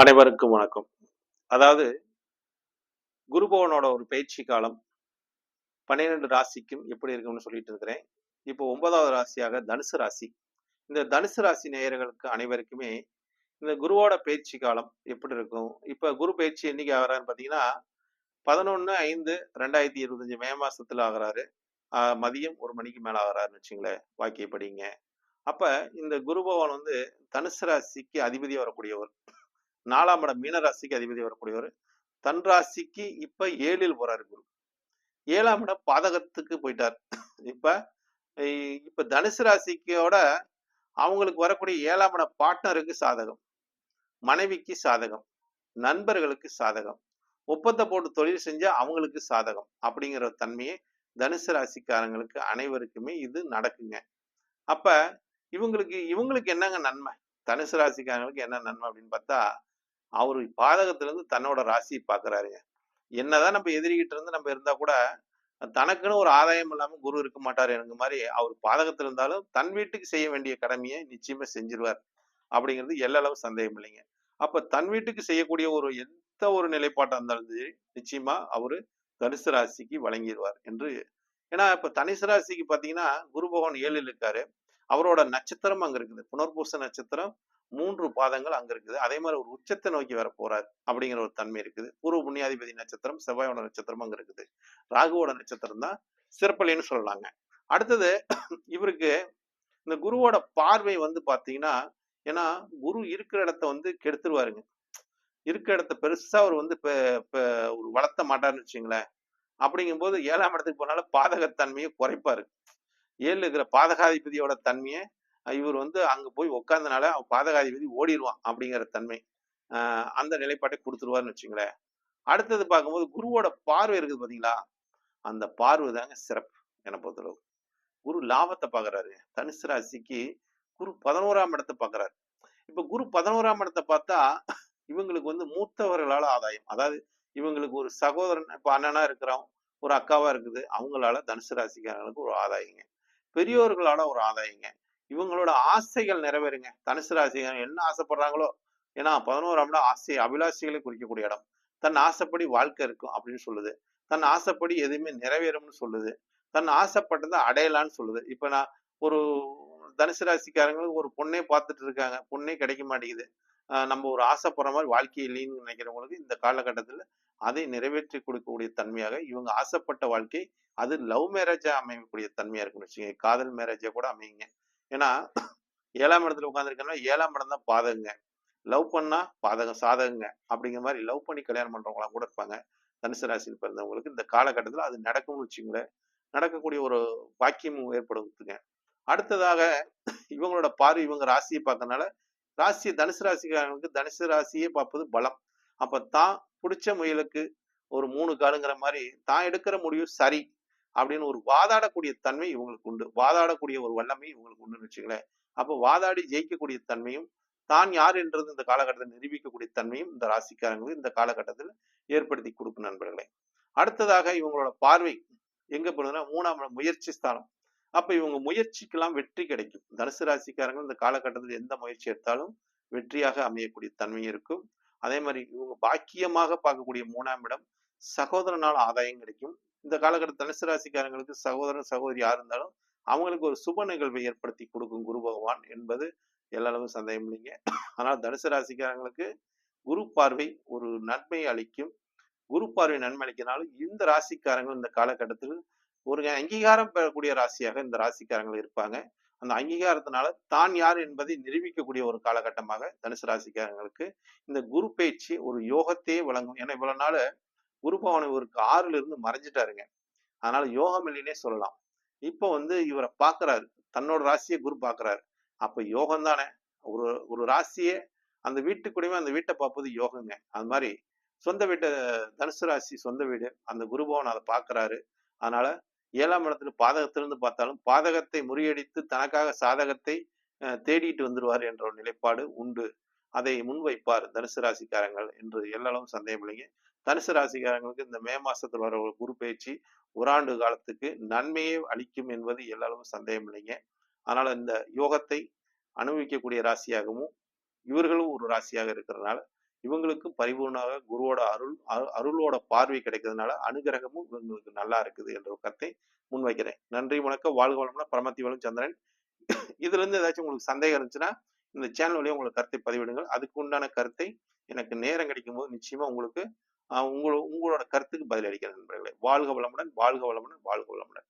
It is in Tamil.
அனைவருக்கும் வணக்கம். அதாவது குருபவனோட ஒரு பயிற்சி காலம் பன்னிரெண்டு ராசிக்கும் எப்படி இருக்கும்னு சொல்லிட்டு இருக்கிறேன். இப்போ ஒன்பதாவது ராசியாக தனுசு ராசி. இந்த தனுசு ராசி நேயர்களுக்கு அனைவருக்குமே இந்த குருவோட பயிற்சி காலம் எப்படி இருக்கும்? இப்போ குரு பயிற்சி என்னைக்கு ஆகிறான்னு பார்த்தீங்கன்னா பதினொன்று ஐந்து ரெண்டாயிரத்தி இருபத்தஞ்சு மே மாசத்துல ஆகிறாரு. மதியம் ஒரு மணிக்கு மேல ஆகிறாருன்னு வச்சுங்களேன் வாக்கியப்படிங்க. அப்ப இந்த குருபவன் வந்து தனுசு ராசிக்கு அதிபதியாக வரக்கூடியவர். நாலாம் இடம் மீன ராசிக்கு அதிபதி வரக்கூடியவர். தன் ராசிக்கு இப்ப ஏழில் போறாரு குரு. ஏழாம் இடம் பாதகத்துக்கு போயிட்டார். இப்ப இப்ப தனுசு ராசிக்கோட அவங்களுக்கு வரக்கூடிய ஏழாம் இடம் பார்ட்னருக்கு சாதகம். மனைவிக்கு சாதகம். நண்பர்களுக்கு சாதகம். ஒப்பந்த போட்டு தொழில் செஞ்சா அவங்களுக்கு சாதகம். அப்படிங்கிற தன்மையை தனுசு ராசிக்காரங்களுக்கு அனைவருக்குமே இது நடக்குங்க. அப்ப இவங்களுக்கு இவங்களுக்கு என்னங்க நன்மை? தனுசு ராசிக்காரங்களுக்கு என்ன நன்மை அப்படின்னு பார்த்தா அவரு பாதகத்திலிருந்து தன்னோட ராசியை பார்க்குறாருங்க என்னதான் நம்ம எதிரிகிட்ட இருந்து நம்ம இருந்தா கூட தனக்குன்னு ஒரு ஆதாயம் இல்லாம குரு இருக்க மாட்டார் எனக்கு மாதிரி அவர் பாதகத்துல இருந்தாலும் தன் வீட்டுக்கு செய்ய வேண்டிய கடமையை நிச்சயமாக செஞ்சிருவார் அப்படிங்கிறது எல்லளவு சந்தேகம் இல்லைங்க. அப்ப தன் வீட்டுக்கு செய்யக்கூடிய ஒரு எந்த ஒரு நிலைப்பாட்டா இருந்தாலும் சரி நிச்சயமா அவரு தனுசு ராசிக்கு வழங்கிடுவார் என்று. ஏன்னா இப்ப தனுசு ராசிக்கு பாத்தீங்கன்னா குரு பகவான் ஏழில் இருக்காரு. அவரோட நட்சத்திரம் அங்க இருக்குது. புனர்பூச நட்சத்திரம் மூன்று பாதங்கள் அங்க இருக்குது. அதே மாதிரி ஒரு உச்சத்தை நோக்கி வர போறாரு அப்படிங்கிற ஒரு தன்மை இருக்குது. பூர்வ புண்ணியாதிபதி நட்சத்திரம் செவ்வாயோட நட்சத்திரம் அங்க இருக்குது. ராகுவோட நட்சத்திரம் தான் சிறப்பலின்னு சொல்லலாங்க அடுத்தது இவருக்கு இந்த குருவோட பார்வை வந்து பாத்தீங்கன்னா ஏன்னா குரு இருக்கிற இடத்த வந்து கெடுத்துருவாருங்க. இருக்கிற இடத்த பெருசா அவர் வந்து இப்ப ஒரு வளர்த்த மாட்டாருன்னு வச்சுங்களேன். அப்படிங்கும்போது ஏழாம் இடத்துக்கு போனாலும் பாதகத்தன்மையை குறைப்பாரு. ஏழு இருக்கிற பாதகாதிபதியோட தன்மையை இவர் வந்து அங்க போய் உட்கார்ந்தனால அவன் பாதகாதிபதி ஓடிடுவான் அப்படிங்கிற தன்மை அந்த நிலைப்பாட்டை கொடுத்துருவாருன்னு வச்சுங்களேன். அடுத்தது பார்க்கும்போது குருவோட பார்வை இருக்குது பாத்தீங்களா? அந்த பார்வை தாங்க சிறப்பு என்னை பொறுத்தளவு. குரு லாபத்தை பார்க்கறாரு தனுசு ராசிக்கு குரு பதினோராம் இடத்தை பார்க்குறாரு இப்ப குரு பதினோராம் இடத்தை பார்த்தா இவங்களுக்கு வந்து மூத்தவர்களால ஆதாயம். அதாவது இவங்களுக்கு ஒரு சகோதரன் இப்போ அண்ணனா இருக்கிறோம் ஒரு அக்காவா இருக்குது. அவங்களால தனுசு ராசிக்காரங்களுக்கு ஒரு ஆதாயங்க. பெரியோர்களால ஒரு ஆதாயங்க. இவங்களோட ஆசைகள் நிறைவேறுங்க. தனுசு ராசிகள் என்ன ஆசைப்படுறாங்களோ ஏன்னா பதினோராம் இடம் ஆசை அபிலாஷைகளை குறிக்கக்கூடிய இடம். தன் ஆசைப்படி வாழ்க்கை இருக்கும் அப்படின்னு சொல்லுது. தன் ஆசைப்படி எதுவுமே நிறைவேறும்னு சொல்லுது. தன் ஆசைப்பட்டதை அடையலான்னு சொல்லுது. இப்ப நான் ஒரு தனுசு ராசிக்காரங்களுக்கு ஒரு பொண்ணே பார்த்துட்டு இருக்காங்க. பொண்ணே கிடைக்க மாட்டேங்குது. ஆஹ் நம்ம ஒரு ஆசைப்படுற மாதிரி வாழ்க்கை இல்லைன்னு நினைக்கிறவங்களுக்கு இந்த காலகட்டத்துல அதை நிறைவேற்றி கொடுக்கக்கூடிய தன்மையாக இவங்க ஆசைப்பட்ட வாழ்க்கை அது லவ் மேரேஜா அமையக்கூடிய தன்மையா இருக்குன்னு வச்சுக்கோங்க. காதல் மேரேஜா கூட அமையுங்க. ஏன்னா ஏழாம் இடத்துல உட்காந்துருக்கோம்னா ஏழாம் இடம் தான் பாதகங்க. லவ் பண்ணா பாதகம் சாதகங்க அப்படிங்கிற மாதிரி லவ் பண்ணி கல்யாணம் பண்றவங்களா கூட இருப்பாங்க. தனுசு ராசியில் பிறந்தவங்களுக்கு இந்த காலகட்டத்தில் அது நடக்கும்னு வச்சுங்களேன் நடக்கக்கூடிய ஒரு பாக்கியமும் ஏற்படுத்துங்க. அடுத்ததாக இவங்களோட பார்வை இவங்க ராசியை பார்க்கறதுனால ராசி தனுசு ராசிக்காரங்களுக்கு தனுசு ராசியே பார்ப்பது பலம். அப்ப தான் பிடிச்ச முயலுக்கு ஒரு மூணு காலுங்கிற மாதிரி தான் எடுக்கிற முடிவு சரி. அப்படின்னு ஒரு வாதாடக்கூடிய தன்மை இவங்களுக்கு உண்டு. வாதாடக்கூடிய ஒரு வல்லமை இவங்களுக்கு உண்டுன்னு வச்சுங்களேன் அப்போ வாதாடி ஜெயிக்கக்கூடிய தன்மையும் தான் யார் என்றது இந்த காலகட்டத்தில் நிரூபிக்கக்கூடிய தன்மையும் இந்த ராசிக்காரங்களுக்கு இந்த காலகட்டத்தில் ஏற்படுத்தி கொடுக்கும் நண்பர்களே. அடுத்ததாக இவங்களோட பார்வை எங்க போனதுன்னா மூணாம் முயற்சி ஸ்தானம். அப்ப இவங்க முயற்சிக்கெல்லாம் வெற்றி கிடைக்கும். தனுசு ராசிக்காரங்க இந்த காலகட்டத்தில் எந்த முயற்சி எடுத்தாலும் வெற்றியாக அமையக்கூடிய தன்மை இருக்கும். அதே மாதிரி இவங்க பாக்கியமாக பார்க்கக்கூடிய மூணாம் இடம் சகோதரனால் ஆதாயம் கிடைக்கும். இந்த காலகட்ட தனுசு ராசிக்காரங்களுக்கு சகோதரன் சகோதரி யார் இருந்தாலும் அவங்களுக்கு ஒரு சுப நிகழ்வை ஏற்படுத்தி கொடுக்கும் குரு பகவான் என்பது எல்லளவும் சந்தேகம் இல்லைங்க. ஆனால் தனுசு ராசிக்காரங்களுக்கு குரு பார்வை ஒரு நன்மை அளிக்கும். குரு பார்வை நன்மை அளிக்கிறனாலும் இந்த ராசிக்காரங்கள் இந்த காலகட்டத்தில் ஒரு அங்கீகாரம் பெறக்கூடிய ராசியாக இந்த ராசிக்காரங்கள் இருப்பாங்க. அந்த அங்கீகாரத்தினால தான் யார் என்பதை நிரூபிக்கக்கூடிய ஒரு காலகட்டமாக தனுசு ராசிக்காரங்களுக்கு இந்த குரு பயிற்சி ஒரு யோகத்தையே வழங்கும். ஏன்னா இவ்வளவு நாள் குரு பவன் ஒரு ஆறுல இருந்து மறைஞ்சிட்டாருங்க. அதனால யோகம் இல்லைன்னே சொல்லலாம். இப்போ வந்து இவரை பார்க்கறாரு. தன்னோட ராசியை குரு பார்க்கறாரு. அப்ப யோகம் தானே. ஒரு ஒரு ராசியே அந்த வீட்டுக்குடியுமே அந்த வீட்டை பார்ப்பது யோகங்க. அது மாதிரி சொந்த வீட்டை தனுசு ராசி சொந்த வீடு அந்த குருபவன் அதை பார்க்கறாரு. அதனால ஏழாம் இடத்துல பாதகத்திலிருந்து பார்த்தாலும் பாதகத்தை முறியடித்து தனக்காக சாதகத்தை தேடிட்டு வந்துடுவார் என்ற ஒரு நிலைப்பாடு உண்டு. அதை முன்வைப்பார் தனுசு ராசிக்காரங்கள் என்று எல்லளவும் சந்தேகம் இல்லைங்க. தனுசு ராசிக்காரங்களுக்கு இந்த மே மாசத்தில் வர ஒரு குரு பயிற்சி ஓராண்டு காலத்துக்கு நன்மையே அளிக்கும் என்பது எல்லளவும் சந்தேகம் இல்லைங்க. அதனால இந்த யோகத்தை அனுபவிக்கக்கூடிய ராசியாகவும் இவர்களும் ஒரு ராசியாக இருக்கிறதுனால இவங்களுக்கு பரிபூர்ணமாக குருவோட அருள் அருளோட பார்வை கிடைக்கிறதுனால அனுகிரகமும் இவங்களுக்கு நல்லா இருக்குது என்ற ஒரு கருத்தை முன்வைக்கிறேன் நன்றி வணக்கம். வாழ்க வளம்னா பரமத்தி வளம் சந்திரன். இதுல இருந்து ஏதாச்சும் உங்களுக்கு சந்தேகம் இருந்துச்சுன்னா இந்த சேனல் வழியாக உங்களுக்கு கருத்தை பதிவிடுங்கள். அதுக்கு உண்டான கருத்தை எனக்கு நேரம் கிடைக்கும் போது நிச்சயமா உங்களுக்கு உங்களோட உங்களோட கருத்துக்கு பதிலளிக்கிறேன் நண்பர்களே. வாழ்க வளமுடன் வாழ்க வளமுடன் வாழ்க வளமுடன்.